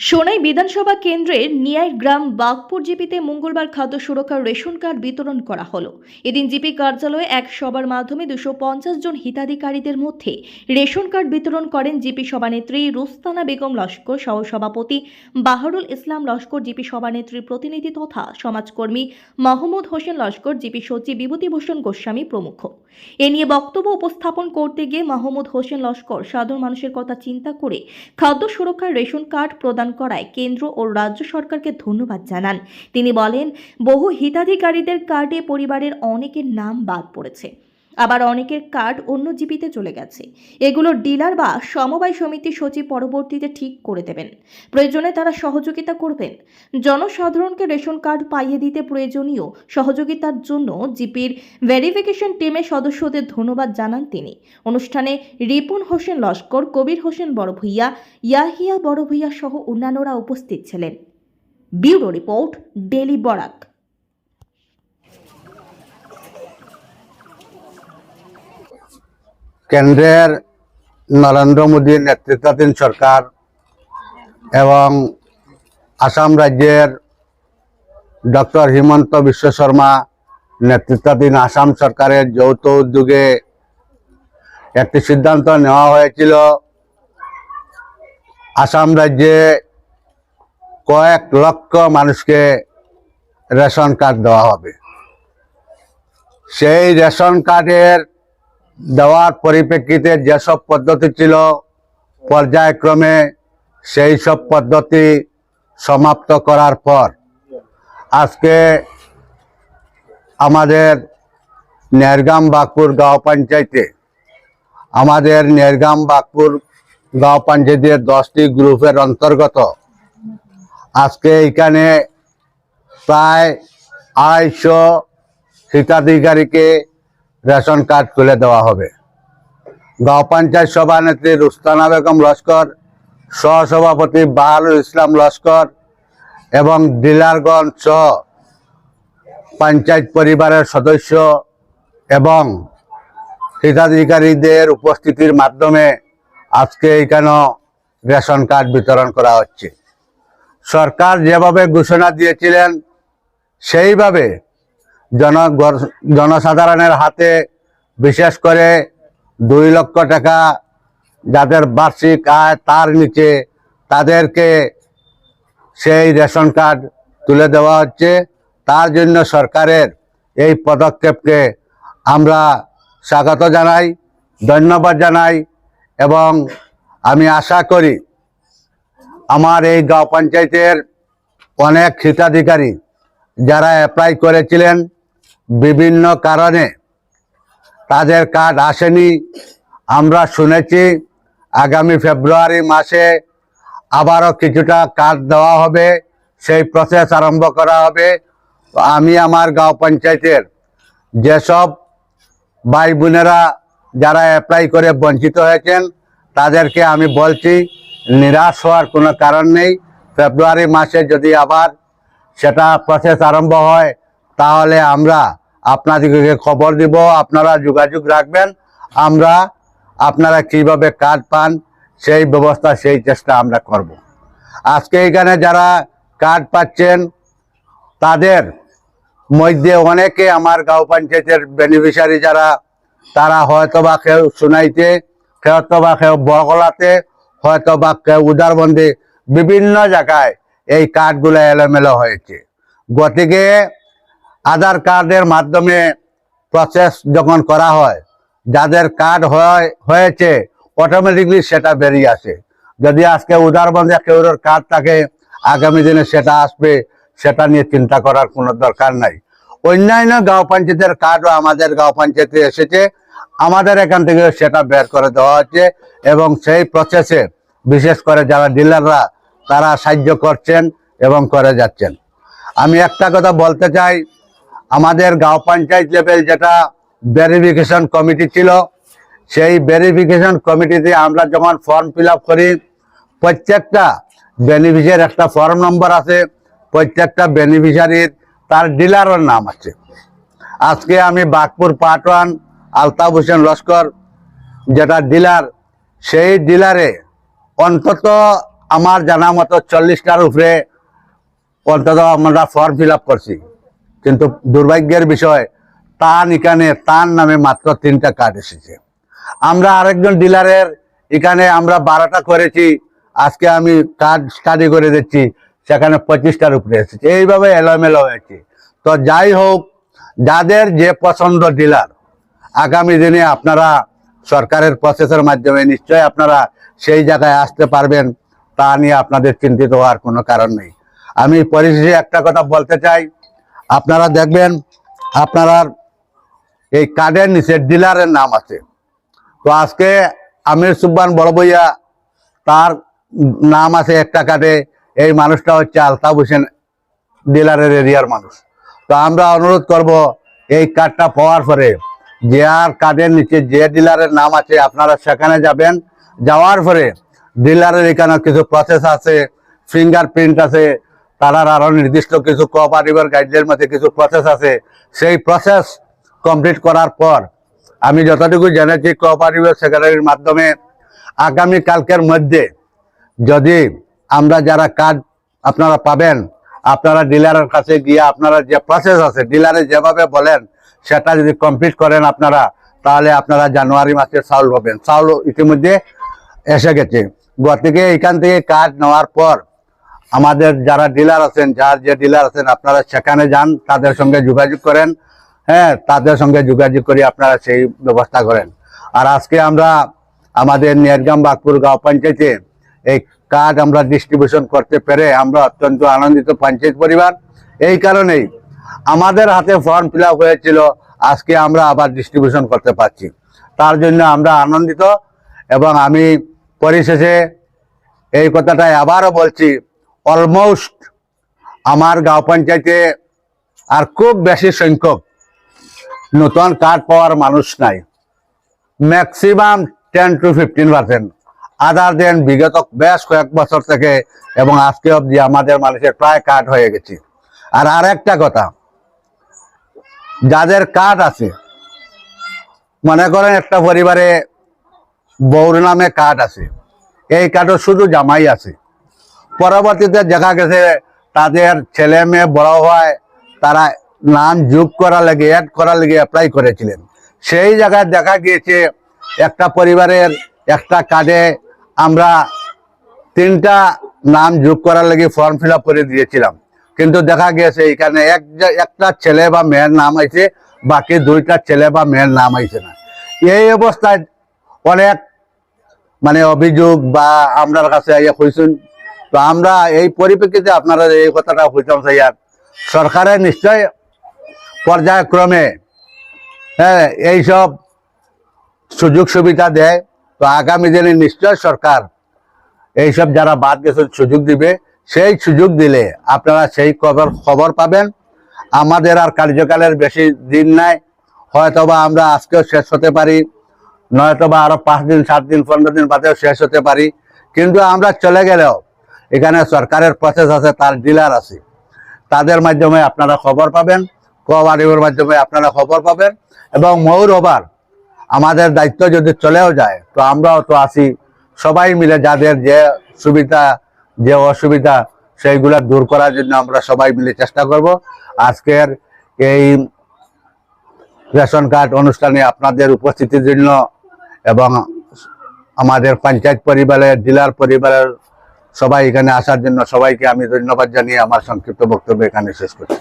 সোনাই বিধানসভা কেন্দ্রের নিয়াই গ্রাম বাগপুর জিপিতে মঙ্গলবার খাদ্য সুরক্ষার রেশন কার্ড বিতরণ করা হলো। এদিন জিপি কার্যালয়ে এক সভার মাধ্যমে দুশো জন হিতাধিকারীদের মধ্যে রেশন কার্ড বিতরণ করেন জিপি সভানেত্রী রুস্তানা বেগম লস্কর, সহসভাপতি বাহারুল ইসলাম লস্কর, জিপি সভানেত্রীর প্রতিনিধি তথা সমাজকর্মী মাহমুদ হোসেন লস্কর, জিপি সচিব বিভূতিভূষণ গোস্বামী প্রমুখ। এ নিয়ে বক্তব্য উপস্থাপন করতে গিয়ে মাহমুদ হোসেন লস্কর সাধারণ মানুষের কথা চিন্তা করে খাদ্য সুরক্ষার রেশন কার্ড প্রদান করায় কেন্দ্র ও রাজ্য সরকারকে ধন্যবাদ জানান। তিনি বলেন, বহু হিতাধিকারীদের কার্ডে পরিবারের অনেকের নাম বাদ পড়েছে। আবার অনেকের কার্ড অন্য জিপিতে চলে গেছে। এগুলো ডিলার বা সমবায় সমিতির সচিব পরবর্তীতে ঠিক করে দেবেন। প্রয়োজনে তারা সহযোগিতা করবেন। জনসাধারণকে রেশন কার্ড পাইয়ে দিতে প্রয়োজনীয় সহযোগিতার জন্য জিপির ভেরিফিকেশন টিমের সদস্যদের ধন্যবাদ জানান তিনি। অনুষ্ঠানে রিপুন হোসেন লস্কর, কবির হোসেন বড় ভূঁইয়া ইয়াহিয়া বড় ভূঁইয়া সহ অন্যান্যরা উপস্থিত ছিলেন। Bureau report daily Barak. কেন্দ্রের নরেন্দ্র মোদীর নেতৃত্বাধীন সরকার এবং আসাম রাজ্যের ডক্টর হিমন্ত বিশ্ব শর্মা নেতৃত্বাধীন আসাম সরকারের যৌথ উদ্যোগে একটি সিদ্ধান্ত নেওয়া হয়েছিল। আসাম রাজ্যে কয়েক লক্ষ মানুষকে রেশন কার্ড দেওয়া হবে। সেই রেশন কার্ডের দেওয়ার পরিপ্রেক্ষিতে যেসব পদ্ধতি ছিল, পর্যায়ক্রমে সেই সব পদ্ধতি সমাপ্ত করার পর আজকে আমাদের নেরগাম বাগপুর গাঁও পঞ্চায়েতে, আমাদের নেরগাম বাগপুর গাঁও পঞ্চায়েতের দশটি গ্রুপের অন্তর্গত আজকে এখানে প্রায় আড়াইশো হিতাধিকারীকে রেশন কার্ড তুলে দেওয়া হবে। গাঁও পঞ্চায়েত সভানেত্রী রুস্তানা বেগম লস্কর, সহসভাপতি বাহারুল ইসলাম লস্কর এবং ডিলারগঞ্জ সহ পঞ্চায়েত পরিবারের সদস্য এবং হিতাধিকারীদের উপস্থিতির মাধ্যমে আজকে এখানে রেশন কার্ড বিতরণ করা হচ্ছে। সরকার যেভাবে ঘোষণা দিয়েছিলেন, সেইভাবে জন জনসাধারণের হাতে বিশেষ করে দুই লক্ষ টাকা যাদের বার্ষিক আয় তার নিচে তাদেরকে সেই রেশন কার্ড তুলে দেওয়া হচ্ছে। তার জন্য সরকারের এই পদক্ষেপকে আমরা স্বাগত জানাই, ধন্যবাদ জানাই এবং আমি আশা করি আমার এই গাঁও পঞ্চায়েতের অনেক হিতাধিকারী যারা অ্যাপ্লাই করেছিলেন বিভিন্ন কারণে তাদের কার্ড আসেনি। আমরা শুনেছি আগামী ফেব্রুয়ারি মাসে আবারও কিছুটা কার্ড দেওয়া হবে, সেই প্রসেস আরম্ভ করা হবে। আমি আমার গাঁও পঞ্চায়েতের যেসব ভাই বোনেরা যারা অ্যাপ্লাই করে বঞ্চিত হয়েছেন, তাদেরকে আমি বলছি, নিরাশ হওয়ার কোনো কারণ নেই। ফেব্রুয়ারি মাসে যদি আবার সেটা প্রসেস আরম্ভ হয়, তাহলে আমরা আপনাদেরকে খবর দিব, আপনারা যোগাযোগ রাখবেন, আমরা আপনারা কীভাবে কার্ড পান, সেই ব্যবস্থা, সেই চেষ্টা আমরা করব। আজকে এখানে যারা কার্ড পাচ্ছেন, তাদের মধ্যে অনেকে আমার গাঁও পঞ্চায়েতের বেনিফিশিয়ারি যারা, তারা হয়তো বা কেউ শুনাইতে হয়তো বা কেউ বগলাতে হয়তো বা কেউ উদারবন্দি বিভিন্ন জায়গায় এই কার্ডগুলো এলোমেলো হয়েছে গতিকে আধার কার্ডের মাধ্যমে প্রসেস যখন করা হয়, যাদের কার্ড হয়েছে অটোমেটিকলি সেটা বেরিয়ে আসে। যদি আজকে উদারবন্ধে কেউর কার্ড থাকে, আগামী দিনে সেটা আসবে, সেটা নিয়ে চিন্তা করার কোনো দরকার নাই। অন্যান্য গাঁও পঞ্চায়েতের কার্ডও আমাদের গাঁও পঞ্চায়েতে এসেছে। আমাদের এখান থেকে সেটা বের করে দেওয়া হচ্ছে এবং সেই প্রসেসে বিশেষ করে যারা ডিলাররা তারা সাহায্য করছেন এবং করে যাচ্ছেন। আমি একটা কথা বলতে চাই আমাদের গাঁও পঞ্চায়েত লেভেল যেটা ভেরিফিকেশন কমিটি ছিল, সেই ভেরিফিকেশন কমিটিতে আমরা যখন ফর্ম ফিল করি, প্রত্যেকটা বেনিফিশিয়ার একটা ফর্ম নম্বর আছে, প্রত্যেকটা বেনিফিশিয়ারির তার ডিলারের নাম আছে। আজকে আমি বাগপুর পার্ট ওয়ান আলতাফ হোসেন লস্কর যেটা ডিলার সেই ডিলারে অন্তত আমার জানা মতো চল্লিশটার উপরে অন্তত আমরা ফর্ম ফিল করছি। কিন্তু দুর্ভাগ্যের বিষয়, তান এখানে তার নামে মাত্র তিনটা কার্ড এসেছে। আমরা আরেকজন ডিলারের এখানে আমরা বারোটা করেছি, আজকে আমি কার্ড স্টাডি করে দিচ্ছি, সেখানে পঁচিশটার উপরে এসেছে। এইভাবে এলোমেলো হয়েছে। তো যাই হোক, যাদের যে পছন্দ ডিলার আগামী দিনে আপনারা সরকারের প্রসেসের মাধ্যমে নিশ্চয় আপনারা সেই জায়গায় আসতে পারবেন, তা নিয়ে আপনাদের চিন্তিত হওয়ার কোনো কারণ নেই। আমি পরিশেষে একটা কথা বলতে চাই আপনারা দেখবেন, আপনারা এই কার্ডের নিচে ডিলারের নাম আছে। তো আজকে আমির সুব্বান বড় বইয়া তার নাম আছে একটা কার্ডে, এই মানুষটা হচ্ছে আলতাফ হোসেন ডিলারের এরিয়ার মানুষ। তো আমরা অনুরোধ করব, এই কার্ডটা পাওয়ার পরে, যে আর কার্ডের নিচে যে ডিলারের নাম আছে, আপনারা সেখানে যাবেন। যাওয়ার পরে, ডিলারের এখানে কিছু প্রসেস আছে ফিঙ্গারপ্রিন্ট আছে তারার আরও নির্দিষ্ট কিছু কোঅপারেটিভের গাইডের মধ্যে কিছু প্রসেস আছে। সেই প্রসেস কমপ্লিট করার পর আমি যতটুকু জেনেছি কোঅপারেটিভের সেক্রেটারির মাধ্যমে, আগামী কালকের মধ্যে যদি আমরা যারা কার্ড আপনারা পাবেন, আপনারা ডিলারের কাছে গিয়ে আপনারা যে প্রসেস আছে, ডিলারে যেভাবে বলেন, সেটা যদি কমপ্লিট করেন আপনারা, তাহলে আপনারা জানুয়ারি মাসে চাউল পাবেন চাউল ইতিমধ্যে এসে গেছে। গতিকে এখান থেকে কার্ড নেওয়ার পর আমাদের যারা ডিলার আছেন, যার যে ডিলার আছেন, আপনারা সেখানে যান, তাদের সঙ্গে যোগাযোগ করেন। হ্যাঁ তাদের সঙ্গে যোগাযোগ করে আপনারা সেই ব্যবস্থা করেন। আর আজকে আমরা আমাদের নিয়ারগাম বাগপুর গাঁও পঞ্চায়েতে এই কার্ড আমরা ডিস্ট্রিবিউশন করতে পেরে আমরা অত্যন্ত আনন্দিত পঞ্চায়েত পরিবার। এই কারণেই আমাদের হাতে ফর্ম ফিল হয়েছিল, আজকে আমরা আবার ডিস্ট্রিবিউশন করতে পারছি। তার জন্য আমরা আনন্দিত এবং আমি পরিশেষে এই কথাটাই আবারও বলছি অলমোস্ট আমার গাঁও পঞ্চায়েতে আর খুব বেশি সংখ্যক নতুন কার্ড পাওয়ার মানুষ নাই। Maximum ten to fifteen percent other than বিগত বেশ কয়েক বছর থেকে এবং আজকে অবধি আমাদের মানুষের প্রায় কার্ড হয়ে গেছে। আর আর একটা কথা, যাদের কার্ড আছে, মনে করেন একটা পরিবারে বউর নামে কার্ড আছে, এই কার্ডও শুধু জামাই আছে। পরবর্তীতে দেখা গেছে, তাদের ছেলে মেয়ে বড় হয়, তারা নাম যোগ করা লাগে অ্যাড করা লাগে অ্যাপ্লাই করেছিলেন। সেই জায়গায় দেখা গিয়েছে, একটা পরিবারের একটা কার্ডে আমরা তিনটা নাম যোগ করার লাগে ফর্ম ফিল করে দিয়েছিলাম। কিন্তু দেখা গিয়েছে, এখানে এক একটা ছেলে বা মেয়ের নাম আইছে, বাকি দুইটা ছেলে বা মেয়ের নাম আইছে না। এই অবস্থায় অনেক মানে অভিযোগ বা আমরার কাছে আইয়া কইছেন তো আমরা এই পরিপ্রেক্ষিতে আপনারা এই কথাটা কইতাম স্যার সরকারের নিশ্চয় পর্যায়ক্রমে হ্যাঁ এইসব সুযোগ সুবিধা দেয়। তো আগামী দিনে নিশ্চয় সরকার এইসব যারা বাদ গেছেন সুযোগ দিবে, সেই সুযোগ দিলে আপনারা সেই খবর খবর পাবেন। আমাদের আর কার্যকালের বেশি দিন নাই। হয়তোবা আমরা আজকেও শেষ হতে পারি, নয়তোবা আরও পাঁচ দিন, সাত দিন, পনেরো দিন বাদেও শেষ হতে পারি। কিন্তু আমরা চলে গেলেও এখানে সরকারের প্রসেস আছে, তার ডিলার আছে। তাদের মাধ্যমে আপনারা খবর পাবেন, কোঅপারেটিভের মাধ্যমে আপনারা খবর পাবেন এবং ময়ূর হবার আমাদের দায়িত্ব যদি চলেও যায়, তো আমরাও তো আছি, সবাই মিলে যাদের যে সুবিধা, যে অসুবিধা, সেইগুলা দূর করার জন্য আমরা সবাই মিলে চেষ্টা করব। আজকের এই রেশন কার্ড অনুষ্ঠানে আপনাদের উপস্থিতির জন্য এবং আমাদের পঞ্চায়েত পরিবারের, জেলার পরিবারের সবাই এখানে আসার জন্য সবাইকে আমি ধন্যবাদ জানিয়ে আমার সংক্ষিপ্ত বক্তব্য এখানে শেষ করছি।